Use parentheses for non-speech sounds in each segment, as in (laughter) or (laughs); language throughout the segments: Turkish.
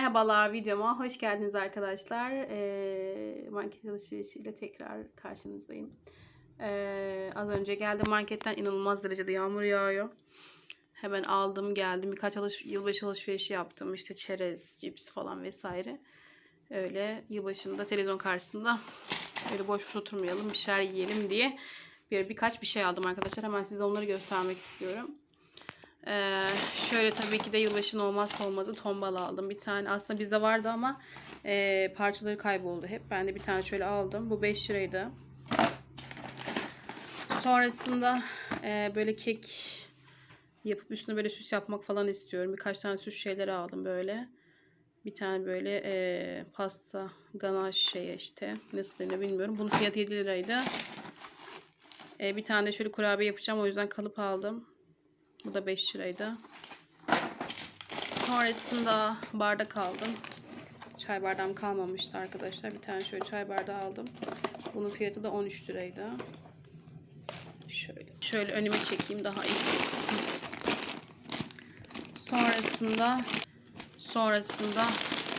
Merhabalar videoma hoş geldiniz arkadaşlar. Ee, market alışverişiyle tekrar karşınızdayım. Ee, az önce geldim marketten inanılmaz derecede yağmur yağıyor. Hemen aldım geldim birkaç alış yılbaşı alışverişi yaptım. İşte çerez, cips falan vesaire. Öyle yılbaşında televizyon karşısında öyle boş boş oturmayalım bir şeyler yiyelim diye bir birkaç bir şey aldım arkadaşlar. Hemen size onları göstermek istiyorum. Ee, şöyle tabii ki de yılbaşının olmazsa olmazı tombala aldım. Bir tane aslında bizde vardı ama e, parçaları kayboldu hep. Ben de bir tane şöyle aldım. Bu 5 liraydı. Sonrasında e, böyle kek yapıp üstüne böyle süs yapmak falan istiyorum. Birkaç tane süs şeyleri aldım böyle. Bir tane böyle e, pasta ganaj şey işte. Nasıl deniyor bilmiyorum. Bunun fiyatı 7 liraydı. E, bir tane de şöyle kurabiye yapacağım. O yüzden kalıp aldım. Bu da 5 liraydı. Sonrasında bardak aldım. Çay bardağım kalmamıştı arkadaşlar. Bir tane şöyle çay bardağı aldım. Bunun fiyatı da 13 liraydı. Şöyle, şöyle önüme çekeyim daha iyi. Sonrasında sonrasında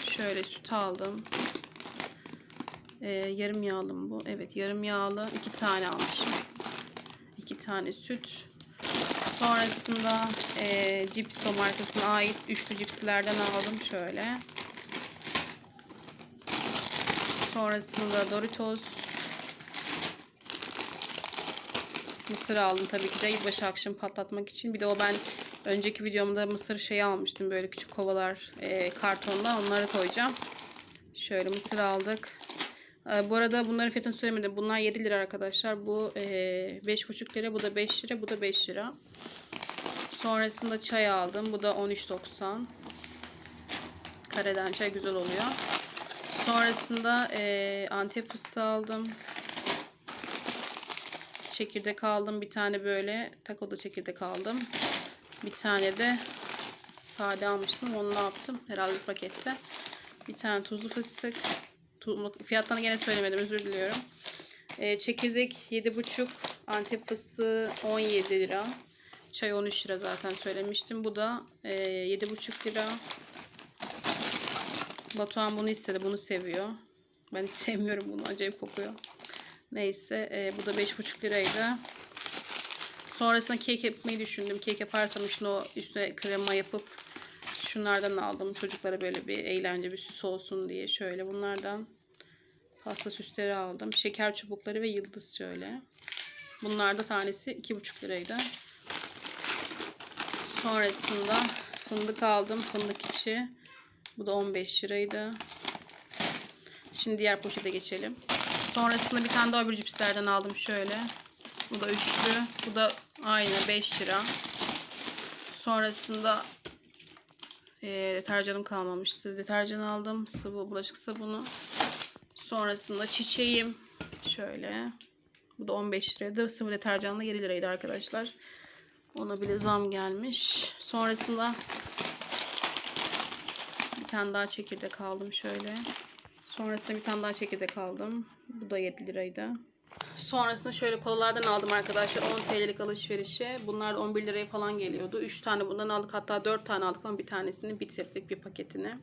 şöyle süt aldım. Ee, yarım yağlı mı bu? Evet yarım yağlı. iki tane almışım. İki tane süt. Sonrasında e, Cipso markasına ait üçlü cipslerden aldım şöyle. Sonrasında Doritos. Mısır aldım tabii ki de yılbaşı akşam patlatmak için. Bir de o ben önceki videomda mısır şeyi almıştım. Böyle küçük kovalar e, kartonda. Onları koyacağım. Şöyle mısır aldık. E, bu arada bunların fiyatını söylemedim. Bunlar 7 lira arkadaşlar. Bu e, 5,5 lira. Bu da 5 lira. Bu da 5 lira. Sonrasında çay aldım. Bu da 13.90. Kareden çay güzel oluyor. Sonrasında e, antep fıstığı aldım. Çekirdek aldım. Bir tane böyle takoda çekirdek aldım. Bir tane de sade almıştım. Onu ne yaptım? Herhalde pakette. Bir tane tuzlu fıstık. Fiyatlarını gene söylemedim. Özür diliyorum. E, çekirdek 7,5. Antep fıstığı 17 lira. Çay 13 lira zaten söylemiştim. Bu da e, 7,5 lira. Batuhan bunu istedi. Bunu seviyor. Ben hiç (laughs) sevmiyorum bunu. Acayip kokuyor. Neyse. E, bu da 5,5 liraydı. Sonrasında kek yapmayı düşündüm. Kek yaparsam işte o üstüne krema yapıp şunlardan aldım. Çocuklara böyle bir eğlence bir süs olsun diye. Şöyle bunlardan pasta süsleri aldım. Şeker çubukları ve yıldız şöyle. Bunlar da tanesi 2,5 liraydı. Sonrasında fındık aldım. Fındık içi. Bu da 15 liraydı. Şimdi diğer poşete geçelim. Sonrasında bir tane daha bir cipslerden aldım şöyle. Bu da üçlü. Bu da aynı 5 lira. Sonrasında e, deterjanım kalmamıştı. Deterjan aldım. Sıvı, bulaşık sabunu. Sonrasında çiçeğim. Şöyle. Bu da 15 liraydı. Sıvı deterjanla 7 liraydı arkadaşlar. Ona bile zam gelmiş. Sonrasında bir tane daha çekirdek aldım şöyle. Sonrasında bir tane daha çekirdek aldım. Bu da 7 liraydı. Sonrasında şöyle kolalardan aldım arkadaşlar. 10 TL'lik alışverişe. Bunlar da 11 liraya falan geliyordu. 3 tane bundan aldık. Hatta 4 tane aldık ama bir tanesini bitirdik bir paketini.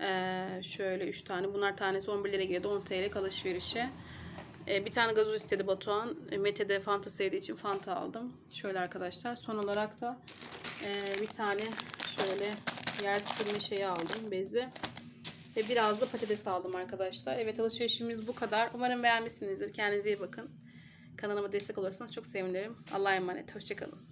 Ee, şöyle 3 tane. Bunlar tanesi 11 liraya geliyordu. 10 TL'lik alışverişe. Ee, bir tane gazoz istedi Batuhan. E, Mete de Fanta sevdiği için Fanta aldım. Şöyle arkadaşlar. Son olarak da e, bir tane şöyle yer silme şeyi aldım. Bezi. Ve biraz da patates aldım arkadaşlar. Evet alışverişimiz bu kadar. Umarım beğenmişsinizdir. Kendinize iyi bakın. Kanalıma destek olursanız çok sevinirim. Allah'a emanet. Hoşçakalın.